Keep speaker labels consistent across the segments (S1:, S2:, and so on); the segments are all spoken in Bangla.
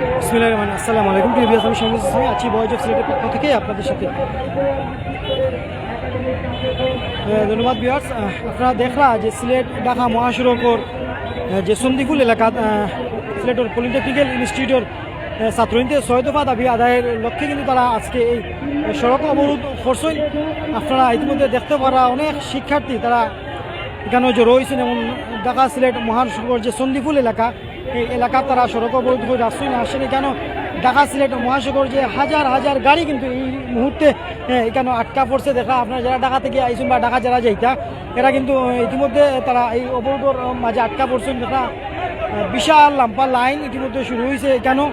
S1: বিসমিল্লাহির রহমানির আসসালামু আলাইকুম। বিয়াস আমি সঙ্গে আছি বয়েজ অফ সিলেটের পক্ষ থেকে আপনাদের সাথে। ধন্যবাদ বিয়ার্স আপনারা দেখলা যে সিলেট ঢাকা মহাসড়কর যে সন্দিকুল এলাকাত আহ, সিলেটের পলিটেকনিক্যাল ইনস্টিটিউটের ছাত্রীদের ছয় দফা দাবি আদায়ের লক্ষ্যে কিন্তু তারা আজকে এই সড়ক অবরোধ করছেন। আপনারা ইতিমধ্যে দেখতে পারা অনেক শিক্ষার্থী তারা এখানে জড়ো হয়েছেন এবং ঢাকা সিলেট মহাসড়কের যে সন্দিপুল এলাকা এই এলাকা তারা সড়ক অবরোধ করে রাস্তায় আসেন কেন? ঢাকা সিলেট মহাসাগর যে হাজার হাজার গাড়ি কিন্তু এই মুহূর্তে এখানে আটকা পড়ছে দেখা, আপনারা যারা ঢাকা থেকে আইসুন বা ঢাকা যারা যাইতা, এরা কিন্তু ইতিমধ্যে তারা এই অবরোধের মাঝে আটকা পড়ছেন দেখা বিশাল লাম্পা লাইন ইতিমধ্যে শুরু হয়েছে এখানেও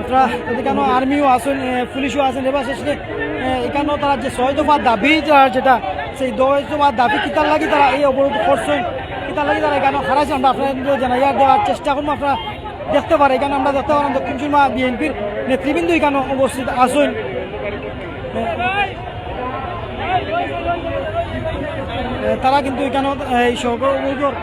S1: আপনারা এখানেও আর্মিও আছেন পুলিশও আছেন এবার শেষে এখানেও তারা যে ছয় দফা দাবি যেটা, সেই দশ দফা দাবি কিতার লাগে তারা এই অবরোধ করছেন? কিতার লাগি তারা এখানে হারাইছেন আমরা আপনাদের জানাইয়া দেওয়ার চেষ্টা করব আপনারা দেখতে পারে। এখানে আমরা দেখতে পারেন দক্ষিণ সুরমা বিএনপির নেতৃবৃন্দ এখানে উপস্থিত আছেন। এ, তারা কিন্তু এখানে এই সড়ক অবরোধের ভিউয়ার্স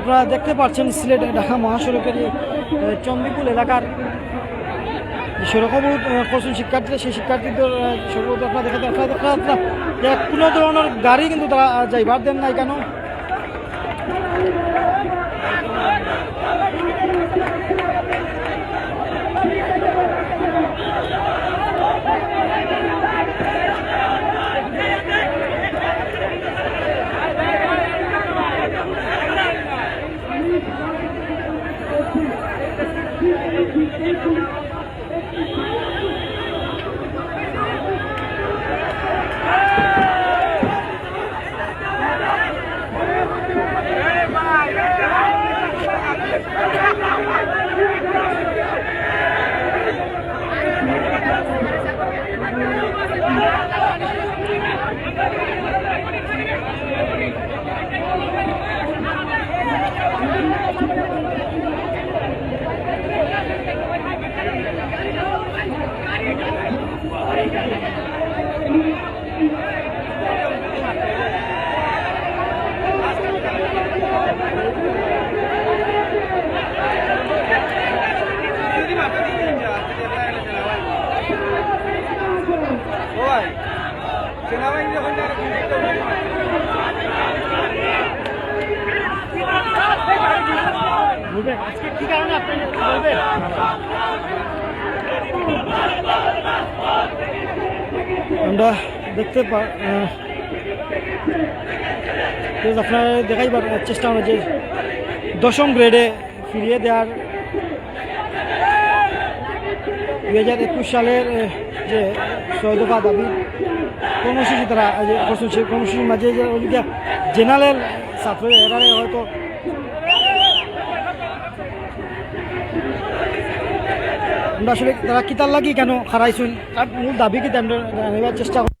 S1: আপনারা দেখতে পাচ্ছেন সিলেট ঢাকা মহাসড়কের চন্দিপুল এলাকার অবরোধ করছেন শিক্ষার্থীরা, সেই শিক্ষার্থীদের অবরোধ আপনারা দেখাতে আপনারা আপনারা কোনো ধরনের গাড়ি কিন্তু তারা যাইবার দেন নাই কেন? Thank you. কারণে আপনি বলবেন? আমরা দেখতে just আপনারা দেখাইবার চেষ্টা যে দশম গ্রেডে ফিরিয়ে দেওয়ার দুই হাজার একুশ সালের যে সহযোগা দাবি কর্মসূচি তারা যে কর্মসূচি কর্মসূচির মাঝে যে জেনারেল ছাত্র এরা হয়তো আমরা আসলে তারা কিতার লাগি কেন হারাইছুন তার মূল দাবি কি জানিবার চেষ্টা করব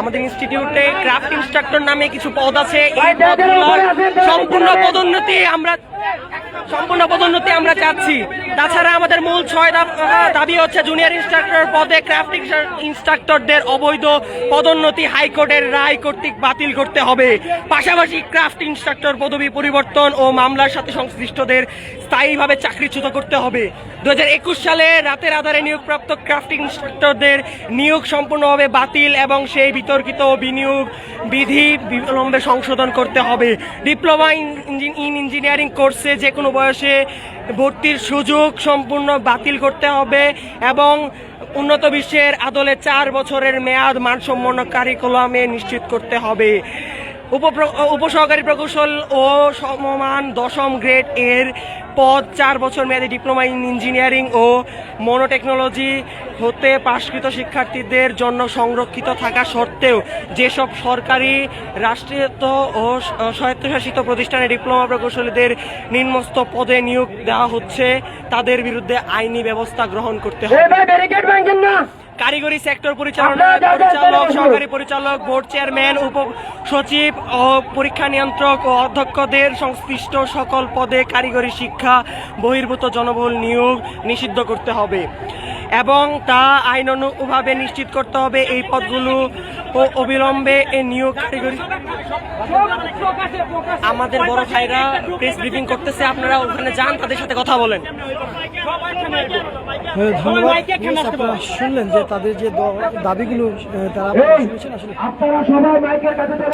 S2: আমাদের ইনস্টিটিউটে ক্রাফট ইনস্ট্রাক্টর নামে কিছু পদ আছে। এই পদগুলোর সম্পূর্ণ পদোন্নতি আমরা সম্পূর্ণ পদোন্নতি আমরা চাচ্ছি। তাছাড়া আমাদের মূল ছয় দাবি হচ্ছে জুনিয়র ইনস্ট্রাক্টর পদে ক্রাফট ইনস্ট্রাক্টরদের অবৈধ পদোন্নতি হাইকোর্টের রায় কর্তৃক বাতিল করতে হবে। পাশাপাশি ক্রাফট ইনস্ট্রাক্টর পদবি পরিবর্তন ও মামলার সাথে সংশ্লিষ্টদের স্থায়ীভাবে চাকরিচ্যুত করতে হবে। দু হাজার একুশ সালে রাতের আধারে নিয়োগপ্রাপ্ত ক্রাফট ইনস্ট্রাক্টরদের নিয়োগ সম্পূর্ণভাবে বাতিল এবং সেই বিতর্কিত বিনিয়োগ বিধি বিলম্বে সংশোধন করতে হবে। ডিপ্লোমা ইন ইঞ্জিনিয়ারিং কোর্সে যে কোনো বয়সে ভর্তির সুযোগ সম্পূর্ণ বাতিল করতে হবে এবং উন্নত বিশ্বের আদলে চার বছরের মেয়াদ মানসম্পন্ন কারিকুলামে নিশ্চিত করতে হবে। উপসহকারী প্রকৌশল ও সমমান দশম গ্রেড এর পদ চার বছর মেয়াদী ডিপ্লোমা ইন ইঞ্জিনিয়ারিং ও মনোটেকনোলজি হতে পাশকৃত শিক্ষার্থীদের জন্য সংরক্ষিত থাকা সত্ত্বেও যেসব সরকারি রাষ্ট্রায়ত্ত ও স্বায়ত্তশাসিত প্রতিষ্ঠানে ডিপ্লোমা প্রকৌশলীদের নিম্নস্থ পদে নিয়োগ দেওয়া হচ্ছে, তাদের বিরুদ্ধে আইনি ব্যবস্থা গ্রহণ করতে হবে। কারিগরি সেক্টর পরিচালনা পরিচালক সহকারী পরিচালক বোর্ড চেয়ারম্যান উপ সচিব ও পরীক্ষা নিয়ন্ত্রক ও অধ্যক্ষদের সংশ্লিষ্ট সকল পদে কারিগরি শিক্ষা বহির্ভূত জনবল নিয়োগ নিষিদ্ধ করতে হবে। এবং তা আইনানুগভাবে নিশ্চিত করতে হবে। এই পদগুলো ও অবিলম্বে এ নিয়োগ কারিগরি আমাদের বড় ভাইরা প্রেস ব্রিফিং করতেছে আপনারা ওখানে যান তাদের সাথে কথা বলেন।
S1: হ্যাঁ, ধন্যবাদ। শুনলেন যে তাদের যে দাবিগুলো তারা আসলে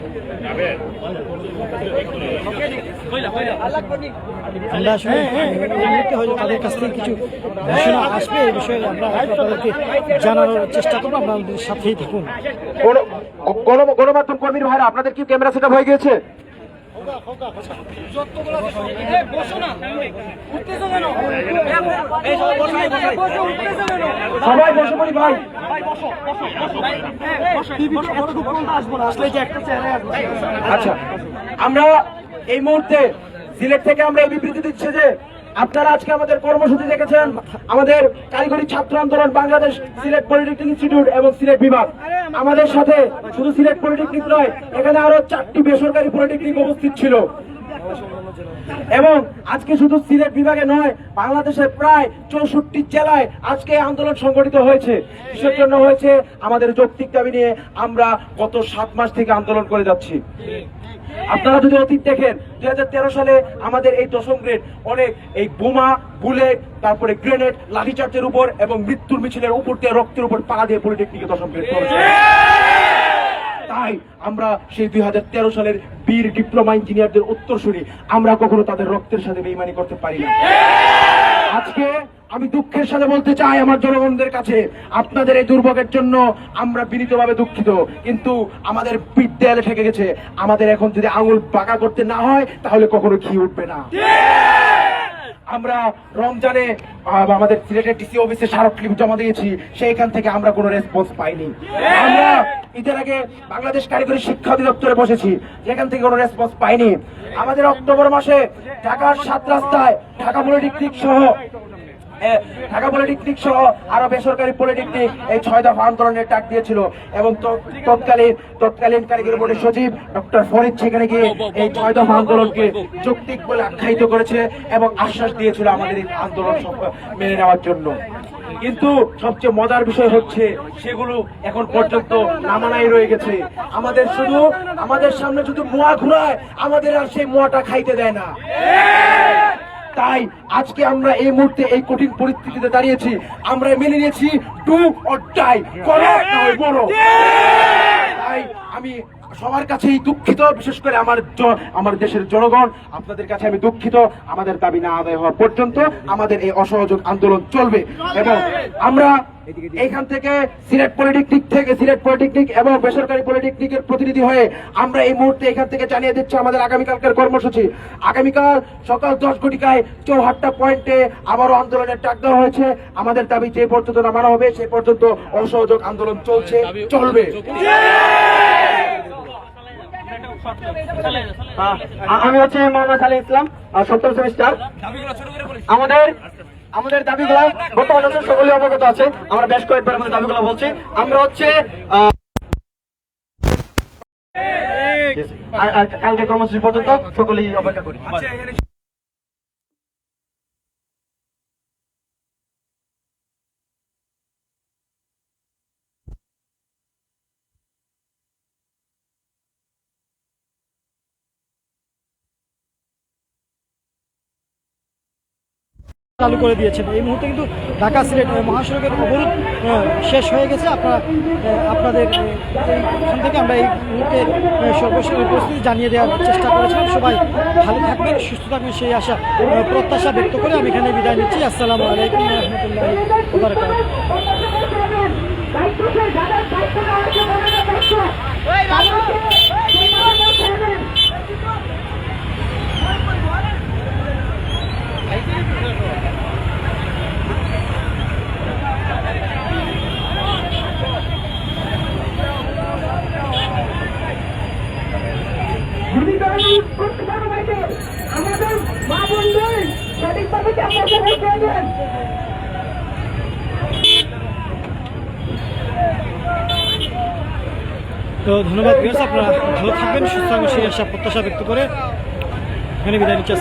S1: আমরা আসলে মুহূর্তে হয়তো তাদের কাছ থেকে কিছু ঘোষণা আসবে এই বিষয়ে আমরা আপনাদেরকে জানানোর চেষ্টা করব আপনাদের সাথেই থাকুন।
S3: গণ- গণ- গণমাধ্যম কর্মীর ভাইরা, আপনাদের কি ক্যামেরা সেটা হয়ে গিয়েছে? সবাই বসে পড়ি ভাই। আচ্ছা আমরা এই মুহূর্তে সিলেট থেকে আমরা এই বিবৃতি দিচ্ছি যে আপনারা আজকে আমাদের কর্মসূচি দেখেছেন, আমাদের কারিগরি ছাত্র আন্দোলন বাংলাদেশ সিলেট পলিটেকনিক ইনস্টিটিউট এবং সিলেট বিভাগ। আমাদের সাথে শুধু সিলেট পলিটেকনিক নয়, এখানে আরও চারটি বেসরকারি পলিটেকনিক উপস্থিত ছিল। এবং আজকে শুধু সিলেট বিভাগে নয়, বাংলাদেশের প্রায় চৌষট্টি জেলায় আজকে আন্দোলন সংগঠিত হয়েছে। কিসের জন্য হয়েছে? আমাদের যৌক্তিক দাবি নিয়ে আমরা গত সাত মাস থেকে আন্দোলন করে যাচ্ছি। আপনারা যদি অতীত দেখেন, দুই সালে আমাদের এই দশম গ্রেড, অনেক এই বোমা, বুলেট, তারপরে গ্রেনেড, লাঠিচার্জের উপর এবং মৃত্যুর মিছিলের উপর দিয়ে রক্তের উপর পা দিয়ে পলিটেকনিকে দশম গ্রেড তাই আমরা সেই দুই হাজার তেরো সালের বীর ডিপ্লোমা ইঞ্জিনিয়ারদের উত্তর উত্তরসূরি, আমরা কখনো তাদের রক্তের সাথে বেইমানি করতে পারি না। আজকে আমি দুঃখের সাথে বলতে চাই আমার জনগণদের কাছে, আপনাদের এই দুর্ভোগের জন্য আমরা বিনীতভাবে দুঃখিত। কিন্তু আমাদের পিঠ ঠেকে গেছে। আমাদের এখন যদি আঙুল বাঁকা করতে না হয়, তাহলে কখনো ঘি উঠবে না। আমরা রমজানে আমাদের সিলেটের ডিসি অফিসে স্মারকলিপি জমা দিয়েছি। সেইখান থেকে আমরা কোনো রেসপন্স পাইনি। আমরা ঈদের আগে বাংলাদেশ কারিগরি শিক্ষা অধিদপ্তরে বসেছি। যেখান থেকে কোনো রেসপন্স পাইনি। আমাদের অক্টোবর মাসে ঢাকার সাত রাস্তায় ঢাকা পলিটেকনিক সহ ঢাকা পলিটেকনিক সহ আরও বেসরকারি পলিটেকনিক এই ছয় দফা আন্দোলনের ডাক দিয়েছিল। এবং তৎ- তৎকালীন তৎকালীন কারিগরি বোর্ডের সচিব ডক্টর ফরিদ সেখানে গিয়ে এই ছয় দফা আন্দোলনকে যৌক্তিক বলে আখ্যায়িত করেছে এবং আশ্বাস দিয়েছিল আমাদের এই আন্দোলন মেনে নেওয়ার জন্য। কিন্তু সবচেয়ে মজার বিষয় হচ্ছে সেগুলো এখন পর্যন্ত নামানাই রয়ে গেছে। আমাদের শুধু, আমাদের সামনে শুধু মোয়া ঘুরায়, আমাদের আর সেই মোয়াটা খাইতে দেয় না। তাই আজকে আমরা এই মুহূর্তে এই কঠিন পরিস্থিতিতে দাঁড়িয়েছি। আমরা মেনে নিয়েছি ডু অর ডাই করো তাই আমি সবার কাছেই দুঃখিত, বিশেষ করে আমার আমার দেশের জনগণ। আপনাদের কাছে আমি দুঃখিত, আমাদের দাবি না আদায় হওয়া পর্যন্ত আমাদের এই অসহযোগ আন্দোলন চলবে। এবং আমরা এইখান থেকে সিলেট পলিটেকনিক থেকে সিলেট পলিটেকনিক এবং বেসরকারি পলিটেকনিকের প্রতিনিধি হয়ে আমরা এই মুহূর্তে এখান থেকে জানিয়ে দিচ্ছি আমাদের আগামীকালকের কর্মসূচি। আগামীকাল সকাল দশ ঘটিকায় চৌহাট্টা পয়েন্টে আবারও আন্দোলনের ডাক দেওয়া হয়েছে। আমাদের দাবি যে পর্যন্ত না মানা হবে, সে পর্যন্ত অসহযোগ আন্দোলন চলছে, চলবে।
S4: আমি হচ্ছে মোহাম্মদ আলী ইসলাম সপ্তম সেমিস্টার আমাদের আমাদের দাবিগুলো গত হচ্ছে সকলে অবগত আছে। আমরা বেশ কয়েকবার আমাদের দাবিগুলো বলছি। আমরা হচ্ছে কালকে কর্মসূচি পর্যন্ত সকলেই অপেক্ষা করি।
S1: চালু করে দিয়েছেন। এই মুহূর্তে কিন্তু ঢাকা সিলেট মহাসড়কের অবরোধ শেষ হয়ে গেছে। আপনারা আপনাদের এখান থেকে আমরা এই মুহূর্তে সর্বশেষ উপস্থিতি জানিয়ে দেওয়ার চেষ্টা করেছিলাম। সবাই ভালো থাকবেন, সুস্থ থাকবেন সেই আশা প্রত্যাশা ব্যক্ত করে আমি এখানে বিদায় নিচ্ছি। আসসালামু আলাইকুম রহমতুল্লাহ তো ধন্যবাদ আপনারা ভালো থাকবেন সুস্থ সেই আশা প্রত্যাশা ব্যক্ত করে এখানে বিদায় নিচ্ছি!